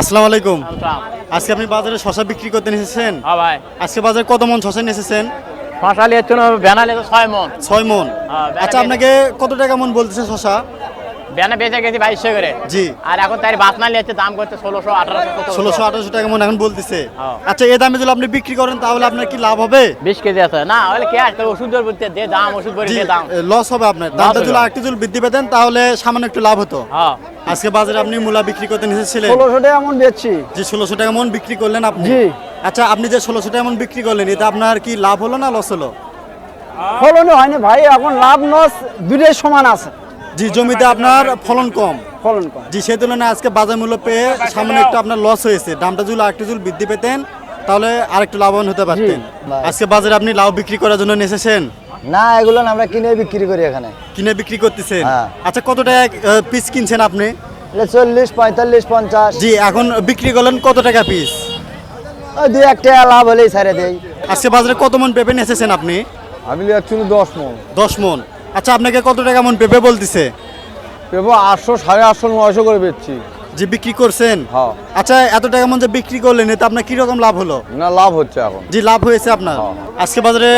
আসসালামু আলাইকুম। আজকে আপনি বাজারে শশা বিক্রি করতে এসেছেন? হ্যাঁ ভাই। আজকে বাজারে কত মন শশা নিয়ে এসেছেন? শশা নিয়ে ব্যানালে ছয় মন। ছয় মন। হ্যাঁ, আচ্ছা আপনাকে কত টাকা মন বলতেছে শশা? ব্যানা বেঁচে গেছি বাইশশো করে। জি। আর এখন তার বাসনা লিয়েছে দাম করছে ষোলোশো আঠারোশো ষোলোশো আঠারোশো টাকা মন এখন বলতেছে। হ্যাঁ। আচ্ছা এই দামে যদি আপনি বিক্রি করেন তাহলে আপনার কি লাভ হবে? বিশ কেজি আছে। না হলে কে ওষুধ বলতে দে দাম ওষুধ বলে দাম। লস হবে আপনার। দামটা যদি যদি বৃদ্ধি পেতেন তাহলে সামান্য একটু লাভ হতো। হ্যাঁ। আজকে বাজারে আপনি মূলা বিক্রি করতে এসেছিলেন। ষোলোশো টাকা এমন বেচছি। যে ষোলোশো টাকা মন বিক্রি করলেন আপনি। জি। আচ্ছা আপনি যে ষোলোশো টাকা মন বিক্রি করলেন এটা আপনার কি লাভ হলো না লস হলো? ফলনও হয়নি ভাই। এখন লাভ লস দুটোই সমান আছে। জি জমিতে আপনার ফলন কম। ফলন কম। জি সেই তুলনায় আজকে বাজার মূল্য পেয়ে সামনে একটু আপনার লস হয়েছে। দামটা যদি আরেকটু যদি বৃদ্ধি পেতেন তাহলে আরেকটু লাভবান হতে পারতেন। আজকে বাজারে আপনি লাউ বিক্রি করার জন্য নিয়ে এসেছেন না এগুলো আমরা কিনে বিক্রি করি এখানে। কিনে বিক্রি করতেছেন? হ্যাঁ। আচ্ছা কত টাকা পিস কিনছেন আপনি? চল্লিশ পঁয়তাল্লিশ পঞ্চাশ। জি এখন বিক্রি করলেন কত টাকা পিস ওই দুই এক টাকা লাভ হলেই ছেড়ে দেই। আজকে বাজারে কত মন পেঁপে নিয়ে এসেছেন আপনি? আমি দশ মন। দশ মন। আচ্ছা আপনাকে কত টাকা মন পেঁপে বলতেছে? পেবো আটশো সাড়ে আটশো নয়শো করে বেচছি। যে বিক্রি করছেন? হ্যাঁ। আচ্ছা এত টাকা মন যে বিক্রি করলেন এতে আপনার কীরকম লাভ হলো? না লাভ হচ্ছে এখন। জি লাভ হয়েছে আপনার। হ্যাঁ। আজকে বাজারে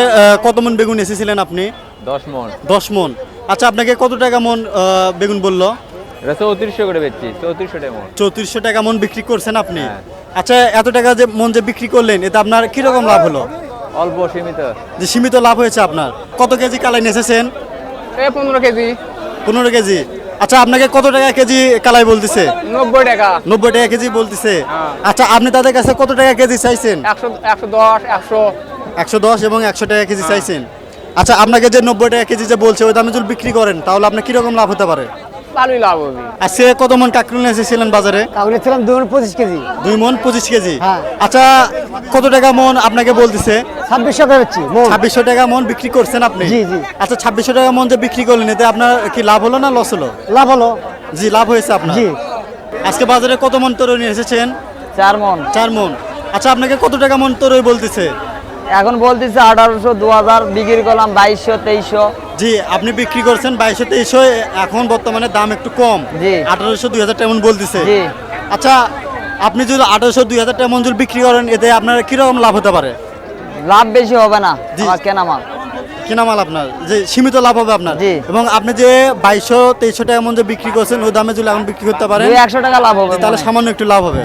কত মন বেগুন এসেছিলেন আপনি? দশ মন। দশ মন। আচ্ছা আপনাকে কত টাকা মন বেগুন বলল? এটা চৌত্রিশশো করে বেচছি চৌত্রিশশো টাকা মন। চৌত্রিশশো টাকা মন বিক্রি করছেন আপনি? হ্যাঁ। আচ্ছা এত টাকা যে মন যে বিক্রি করলেন এতে আপনার কীরকম লাভ হলো? অল্প সীমিত। যে সীমিত লাভ হয়েছে আপনার। কত কেজি কালাই নেসেছেন পনেরো কেজি। পনেরো কেজি। আচ্ছা আপনাকে কত টাকা কেজি কালাই বলতেছে? নব্বই টাকা। নব্বই টাকা কেজি বলতেছে। হ্যাঁ। আচ্ছা আপনি তাদের কাছে কত টাকা কেজি চাইছেন? একশো একশো দশ একশো। একশো দশ এবং একশো টাকা কেজি হ্যাঁ। চাইছেন। আচ্ছা আপনাকে যে নব্বই টাকা কেজি যে বলছে ওই দামে যদি বিক্রি করেন তাহলে আপনার কীরকম লাভ হতে পারে? ভালোই লাভ হবে। আজকে কত মন কাকরুল এসেছিলেন বাজারে? কাউকে ছিলাম দুই পঁচিশ কেজি। দুই মন পঁচিশ কেজি? হ্যাঁ। আচ্ছা কত টাকা মন আপনাকে বলতেছে? ছাব্বিশশো করে বেচছি ছাব্বিশশো টাকা মন বিক্রি করছেন আপনি? জি, জি। আচ্ছা ছাব্বিশশো টাকা মন যে বিক্রি করলেন এতে আপনার কি লাভ হলো না লস হলো? লাভ হলো। জি লাভ হয়েছে আপনার। জি। আজকে বাজারে কত মন তরুণী এসেছেন? চার মন। চার মন। আচ্ছা আপনাকে কত টাকা মন তরুই বলতেছে? এখন বলতেছে আঠারোশো দু হাজার বিক্রি করলাম বাইশশো তেইশশো। জি আপনি বিক্রি করছেন বাইশশো তেইশশো এখন বর্তমানে দাম একটু কম। আঠারোশো দুই হাজার টাকা বলতেছে। আচ্ছা আপনি যদি আঠারোশো দুই হাজার টাকা যদি বিক্রি করেন এতে আপনার কীরকম লাভ হতে পারে? লাভ বেশি হবে না। কেনা মাল কিনা মাল। আপনার যে সীমিত লাভ হবে আপনার। এবং আপনি যে বাইশশো তেইশশো টাকা যে বিক্রি করছেন ওই দামে যদি এখন বিক্রি করতে পারেন একশো টাকা লাভ হবে তাহলে সামান্য একটু লাভ হবে।